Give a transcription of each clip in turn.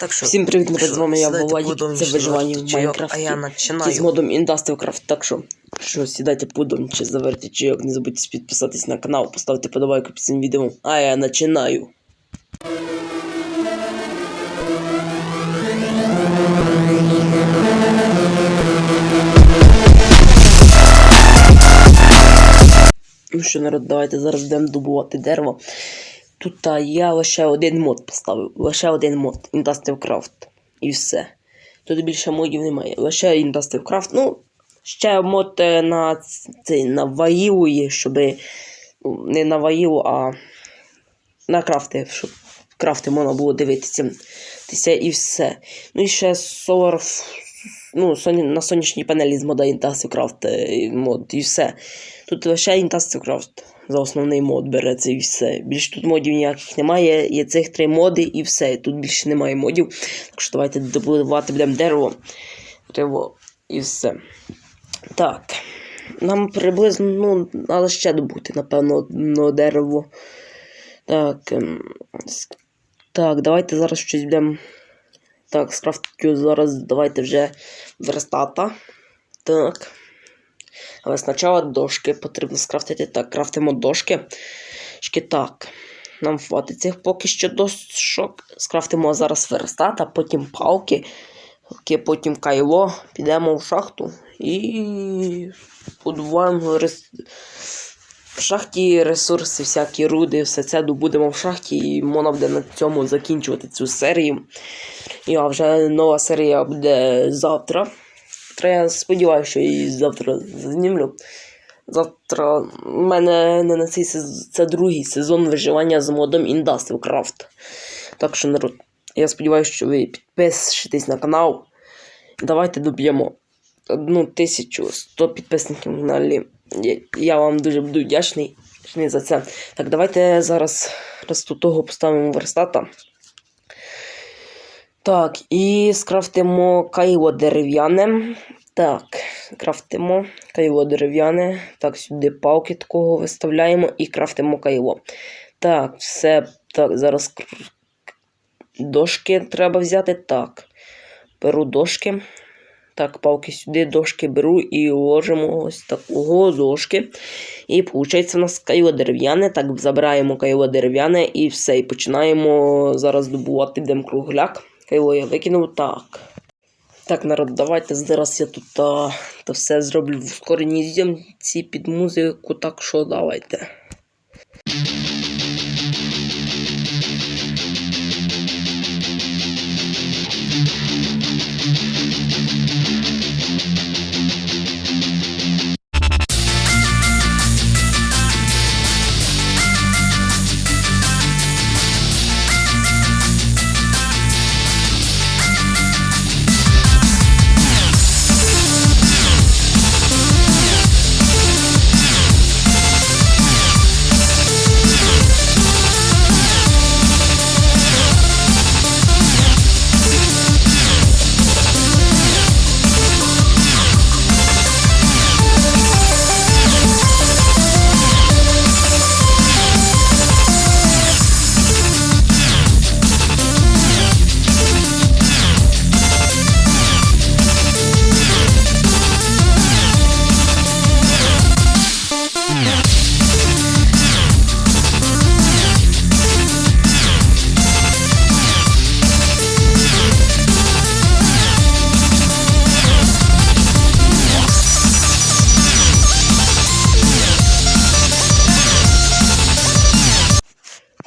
Так що, Всім привіт, народ, з вами я Владик, це виживання в Майнкрафті. А я з починаю. модом Industrialcraft, так що, що сідайте подумче, заверте чайок, не забудьте підписатись на канал, поставити подобайку під цим відео, а я починаю. Ну що, народ, давайте зараз будемо добувати дерево. Тут я лише один мод поставив, лише один мод Industrialcraft. І все. Тут більше модів немає. Лише Industrialcraft. Ну, ще мод е, на цей на ваїлу є, щоб ну, не на ваїлу, а на крафти, щоб крафти можна було дивитися. Тися і все. Ну і ще Solar. Ну, на сонячній панелі з мода Industrialcraft е, мод і все. Тут лише Industrialcraft за основний мод береться і все. Більше тут модів ніяких немає. Є цих три моди і все. Тут більше немає модів. Так що давайте добувати будемо дерево. Дерево і все. Так. Нам приблизно, ну, але ще добути, напевно, одно дерево. Так. ем, Так, давайте зараз щось будемо. Так, скрафтю зараз давайте вже верстата. Так. Але спочатку дошки потрібно скрафтити. Так, крафтимо дошки. Шки так. Нам хватить цих поки що дошок. Скрафтимо зараз верстат, а потім палки, потім кайло. Підемо в шахту і подуваємо рес... в шахті ресурси, всякі руди, все це добудемо в шахті і можна буде на цьому закінчувати цю серію. І вже нова серія буде завтра. Завтра я сподіваюся, що її завтра знімлю. Завтра в мене не на цей сезон, це другий сезон виживання з модом Industrialcraft. Так що, народ, я сподіваюся, що ви підпишетесь на канал. Давайте доб'ємо одну тисячу сто підписників на каналі. Я- вам дуже буду вдячний за це. Так, давайте зараз раз того поставимо верстата. Так, і скрафтимо кайло дерев'яне. Так, крафтимо кайло дерев'яне. Так, сюди палки такого виставляємо і крафтимо кайло. Так, все. Так, зараз дошки треба взяти. Так. Беру дошки. Так, палки сюди, дошки беру і ложимо ось такого дошки. І виходить, у нас кайло дерев'яне. Так, забираємо кайло дерев'яне і все. І починаємо зараз добувати йдемо кругляк. Я викинув так. Так, народ, давайте зараз я тут а, то все зроблю в ускореній зйомці під музику, так що давайте.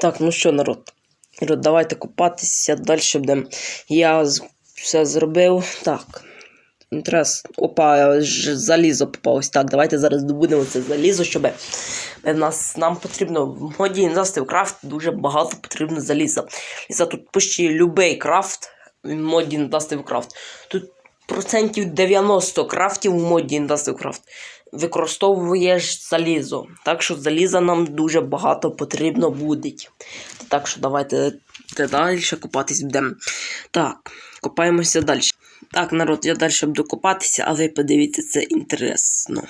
Так, ну що, народ? Народ, давайте купатися, далі будемо. Я все зробив. Так. Інтерес. Опа, залізо попалось. Так, давайте зараз добудемо це залізо, щоб нас нам потрібно в моді Industrial Craft дуже багато потрібно заліза. Ліза тут почти любий крафт в моді Industrial Craft. Тут процентів 90 крафтів в моді Industrial використовуєш залізо. Так що заліза нам дуже багато потрібно буде. Так що давайте далі купатись будемо. Так, копаємося далі. Так, народ, я далі буду купатися, а ви подивіться, це інтересно.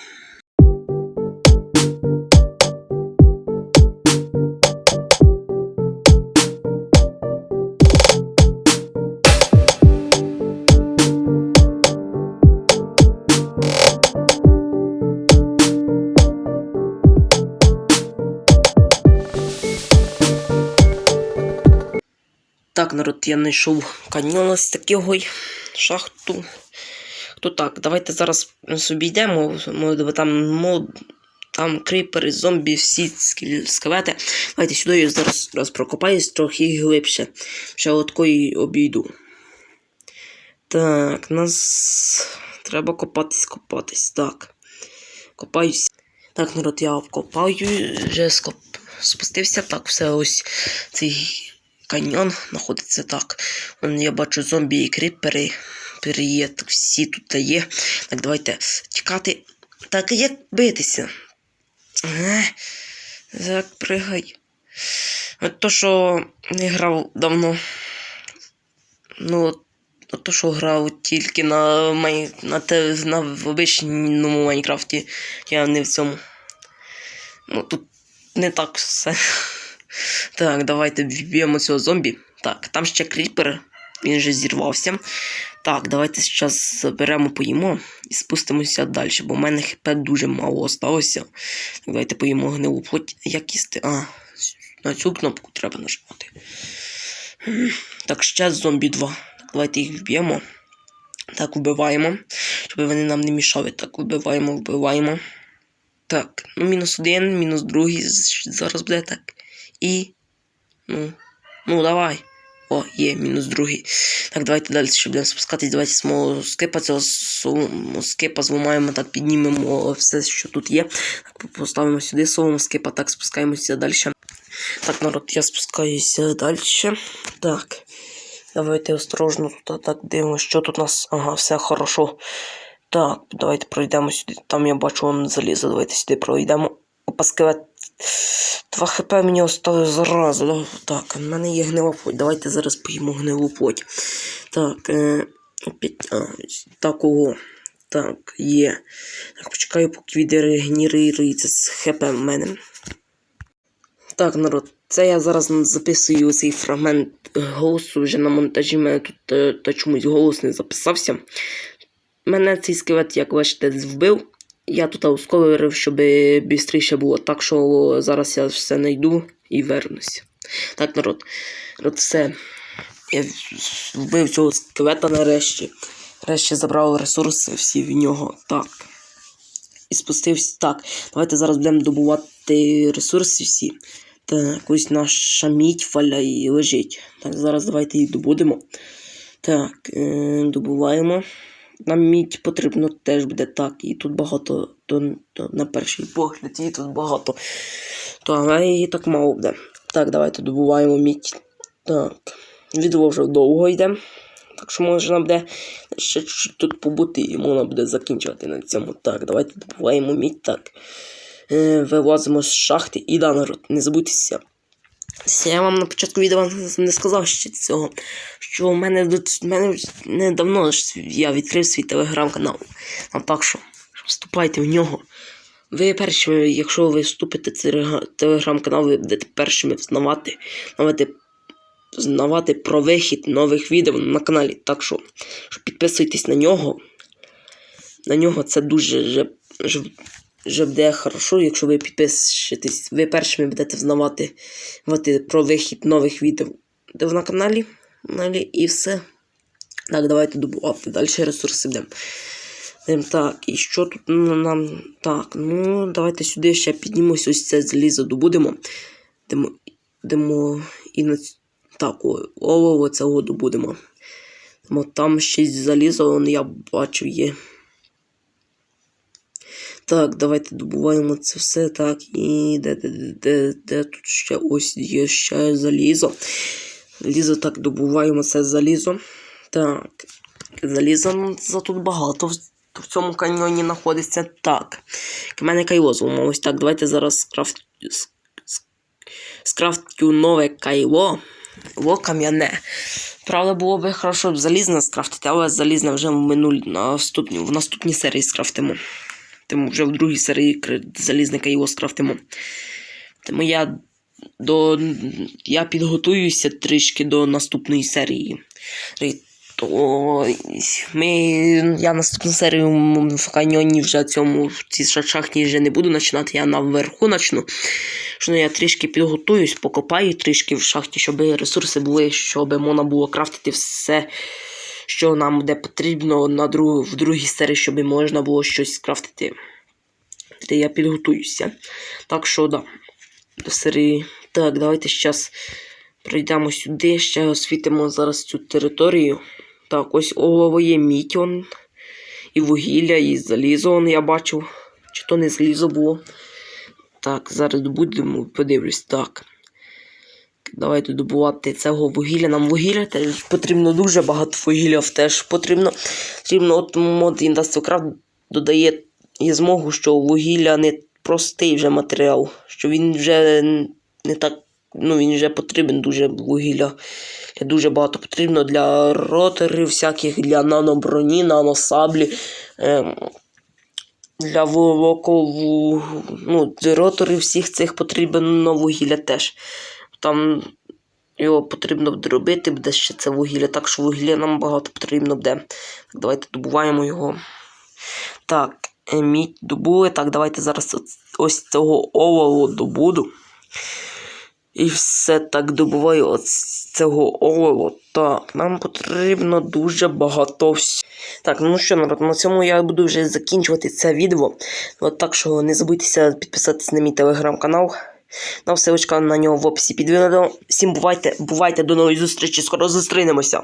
Так, народ, я знайшов каньйон ось такий шахту. То так, давайте зараз собі йдемо. Ми там мод, там крипери, зомбі, всі скелети. Давайте сюди я зараз, зараз прокопаюсь трохи глибше. Ще отакої обійду. Так, нас треба копатись, копатись. Так. Копаюсь. Так, народ, я обкопаю, вже скоп... спустився. Так, все ось цей каньйон знаходиться так. Вон я бачу зомбі і є, так всі тут є. Так, давайте тікати. Так, як битися? Так, пригай. То, що не грав давно. Ну, то, що грав тільки на, май... на, те... на обичному Майнкрафті, я не в цьому. Ну, тут не так все. Так, давайте вб'ємо цього зомбі. Так, там ще кріпер, він вже зірвався. Так, давайте зараз заберемо, поїмо і спустимося далі, бо в мене хп дуже мало осталося. Так, давайте поїмо гнилу плоть. Як їсти? А, на цю кнопку треба нажимати. Так, ще зомбі 2. Так, давайте їх вб'ємо. Так, вбиваємо, щоб вони нам не мішали. Так, вбиваємо, вбиваємо. Так, ну мінус один, мінус другий. Зараз буде так. І. Ну. Ну, давай. О, є, мінус другий. Так, давайте далі, щоб будемо спускатись. Давайте з скипа цього скипа зламаємо, так піднімемо все, що тут є. Так, поставимо сюди солому скипа, так спускаємося далі. Так, народ, я спускаюся далі. Так. Давайте осторожно тут так дивимося, що тут у нас. Ага, все хорошо. Так, давайте пройдемо сюди. Там я бачу вам залізо. Давайте сюди пройдемо. Опа, скелет. 2 хп мені осталось зараза. да? Так, в мене є гнила плоть. Давайте зараз поїмо гнилу плоть. Так, е, такого. Так, є. Так, почекаю, поки відрегенерується з хп в мене. Так, народ, це я зараз записую цей фрагмент голосу вже на монтажі. Мене тут е, та чомусь голос не записався. Мене цей скелет, як бачите, вбив. Я тут ускорив, щоб швидше було. Так що зараз я все знайду і вернусь. Так, народ, народ, все. Я вбив цього скелета нарешті. Нарешті забрав ресурси всі в нього. Так. І спустився. Так, давайте зараз будемо добувати ресурси всі. Так, ось наша мідь валяє і лежить. Так, зараз давайте її добудемо. Так, е, добуваємо. Нам мідь потрібно теж буде так. І тут багато, то, то на перший погляд, її тут багато. То, але її так мало буде. Так, давайте добуваємо мідь. Так. Відео вже довго йде. Так що можна буде ще чуть тут побути і можна буде закінчувати на цьому. Так, давайте добуваємо мідь. Так. Е, вилазимо з шахти і да, не забудьтеся. Я вам на початку відео не сказав ще цього, що в мене, в мене недавно я відкрив свій телеграм-канал. А так що, вступайте в нього. Ви першими, якщо ви вступите в телеграм-канал, ви будете першими взнавати, знавати, знавати про вихід нових відео на каналі. Так що, що підписуйтесь на нього. На нього це дуже вже, буде хорошо, якщо ви підпишетесь. Ви першими будете взнавати про вихід нових відео на каналі. і все. Так, давайте добувати. Далі ресурси. Йдемо так, і що тут нам. Так, ну давайте сюди ще піднімемось, ось це залізо добудемо. Йдемо, йдемо і на так, о, о, о, добудемо. Там ще залізо, я бачу є. Так, давайте добуваємо це все. Так, і де, де, де, де, де тут ще ось є ще залізо. Залізо так, добуваємо це залізо. Так, заліза ну, за тут багато. В, цьому каньйоні знаходиться. Так. У мене кайло зламалось. Так, давайте зараз скрафт, скрафтю нове кайло. Во кам'яне. Правда, було би хорошо б залізне скрафтити, але залізне вже в минулі наступні, в наступній серії скрафтимо. Тому вже в другій серії залізника його скрафтимо. Тому я до. Я підготуюся трішки до наступної серії. То ми, я наступну серію в каньйоні вже цьому в цій шахті вже не буду починати, я наверху почну. Що ну, я трішки підготуюсь, покопаю трішки в шахті, щоб ресурси були, щоб можна було крафтити все, що нам буде потрібно на друг, в другій серії, щоб можна було щось скрафтити. Де я підготуюся. Так що, да, до серії. Так, давайте зараз пройдемо сюди, ще освітимо зараз цю територію. Так, ось олово є мідь он, і вугілля, і залізо я бачив. Чи то не залізо було. Так, зараз добудемо, подивлюсь. Так. Давайте добувати цього вугілля. Нам вугілля теж потрібно дуже багато вугілля теж потрібно. Потрібно от мод Industrial додає і змогу, що вугілля не простий вже матеріал, що він вже не так, ну він вже потрібен дуже вугілля. Дуже багато потрібно для роторів, всяких, для наноброні, наносаблі. Ем, для волокову, ну, роторів всіх цих потрібно вугілля теж. Там його потрібно буде робити, буде ще це вугілля, так що вугілля нам багато потрібно буде. Так, давайте добуваємо його. Так, мідь добули. Так, давайте зараз ось- цього олову добуду. І все так добуваю от цього олову. Так, нам потрібно дуже багато всього. Так, ну що, народ, на цьому я буду вже закінчувати це відео. От так що не забудьтеся підписатися на мій телеграм-канал. Нам ссылочка на нього в описі під відео. Всім бувайте, бувайте, до нової зустрічі, скоро зустрінемося.